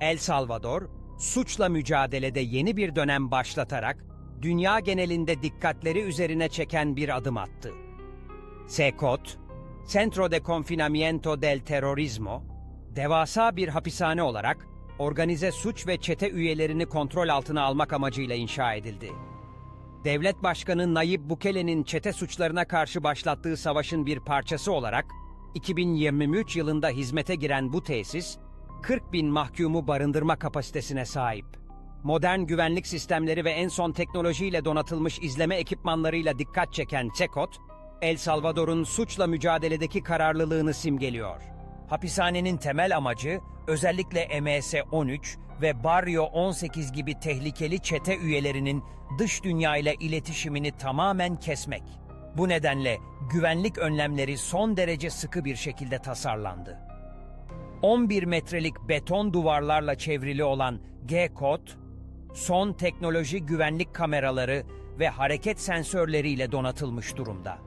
El Salvador, suçla mücadelede yeni bir dönem başlatarak dünya genelinde dikkatleri üzerine çeken bir adım attı. CECOT, Centro de Confinamiento del Terrorismo, devasa bir hapishane olarak organize suç ve çete üyelerini kontrol altına almak amacıyla inşa edildi. Devlet Başkanı Nayib Bukele'nin çete suçlarına karşı başlattığı savaşın bir parçası olarak 2023 yılında hizmete giren bu tesis, 40 bin mahkumu barındırma kapasitesine sahip. Modern güvenlik sistemleri ve en son teknolojiyle donatılmış izleme ekipmanlarıyla dikkat çeken CECOT, El Salvador'un suçla mücadeledeki kararlılığını simgeliyor. Hapishanenin temel amacı özellikle MS-13 ve Barrio 18 gibi tehlikeli çete üyelerinin dış dünya ile iletişimini tamamen kesmek. Bu nedenle güvenlik önlemleri son derece sıkı bir şekilde tasarlandı. 11 metrelik beton duvarlarla çevrili olan G-Code, son teknoloji güvenlik kameraları ve hareket sensörleriyle donatılmış durumda.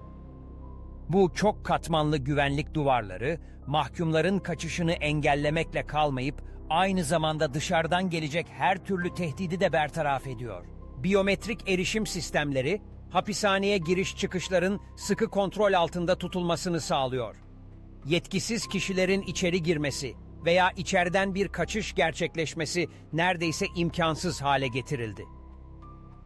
Bu çok katmanlı güvenlik duvarları, mahkumların kaçışını engellemekle kalmayıp aynı zamanda dışarıdan gelecek her türlü tehdidi de bertaraf ediyor. Biyometrik erişim sistemleri, hapishaneye giriş çıkışların sıkı kontrol altında tutulmasını sağlıyor. Yetkisiz kişilerin içeri girmesi veya içeriden bir kaçış gerçekleşmesi neredeyse imkansız hale getirildi.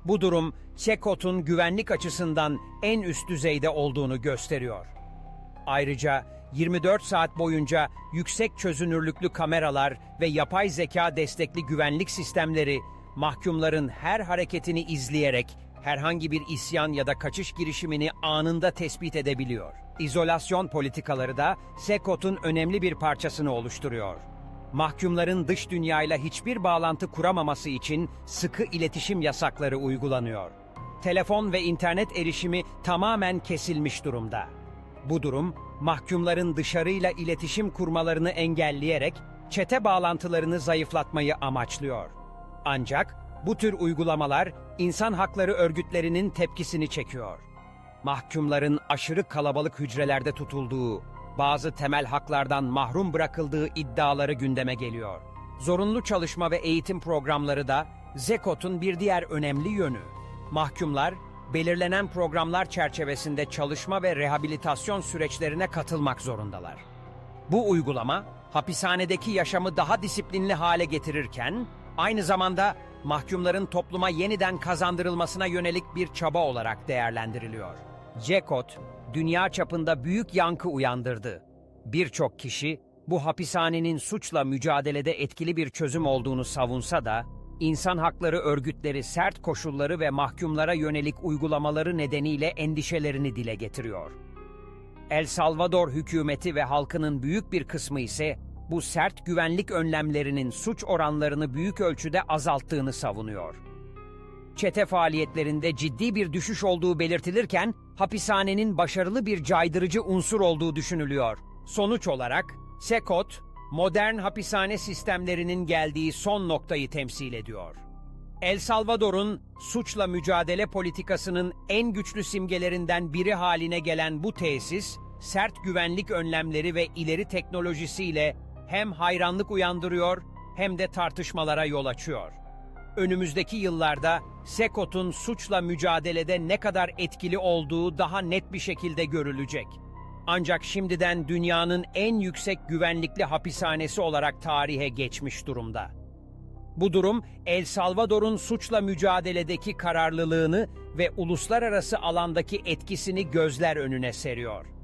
Bu durum Çekot'un güvenlik açısından en üst düzeyde olduğunu gösteriyor. Ayrıca 24 saat boyunca yüksek çözünürlüklü kameralar ve yapay zeka destekli güvenlik sistemleri mahkumların her hareketini izleyerek herhangi bir isyan ya da kaçış girişimini anında tespit edebiliyor. İzolasyon politikaları da Sekot'un önemli bir parçasını oluşturuyor. Mahkumların dış dünyayla hiçbir bağlantı kuramaması için sıkı iletişim yasakları uygulanıyor. Telefon ve internet erişimi tamamen kesilmiş durumda. Bu durum, mahkumların dışarıyla iletişim kurmalarını engelleyerek çete bağlantılarını zayıflatmayı amaçlıyor. Ancak bu tür uygulamalar insan hakları örgütlerinin tepkisini çekiyor. Mahkumların aşırı kalabalık hücrelerde tutulduğu, bazı temel haklardan mahrum bırakıldığı iddiaları gündeme geliyor. Zorunlu çalışma ve eğitim programları da ZEKOT'un bir diğer önemli yönü. Mahkumlar, belirlenen programlar çerçevesinde çalışma ve rehabilitasyon süreçlerine katılmak zorundalar. Bu uygulama, hapishanedeki yaşamı daha disiplinli hale getirirken, aynı zamanda mahkumların topluma yeniden kazandırılmasına yönelik bir çaba olarak değerlendiriliyor. CECOT, dünya çapında büyük yankı uyandırdı. Birçok kişi, bu hapishanenin suçla mücadelede etkili bir çözüm olduğunu savunsa da, insan hakları örgütleri sert koşulları ve mahkumlara yönelik uygulamaları nedeniyle endişelerini dile getiriyor. El Salvador hükümeti ve halkının büyük bir kısmı ise bu sert güvenlik önlemlerinin suç oranlarını büyük ölçüde azalttığını savunuyor. Çete faaliyetlerinde ciddi bir düşüş olduğu belirtilirken hapishanenin başarılı bir caydırıcı unsur olduğu düşünülüyor. Sonuç olarak Sekot, modern hapishane sistemlerinin geldiği son noktayı temsil ediyor. El Salvador'un suçla mücadele politikasının en güçlü simgelerinden biri haline gelen bu tesis, sert güvenlik önlemleri ve ileri teknolojisiyle hem hayranlık uyandırıyor hem de tartışmalara yol açıyor. Önümüzdeki yıllarda Sekot'un suçla mücadelede ne kadar etkili olduğu daha net bir şekilde görülecek. Ancak şimdiden dünyanın en yüksek güvenlikli hapishanesi olarak tarihe geçmiş durumda. Bu durum El Salvador'un suçla mücadeledeki kararlılığını ve uluslararası alandaki etkisini gözler önüne seriyor.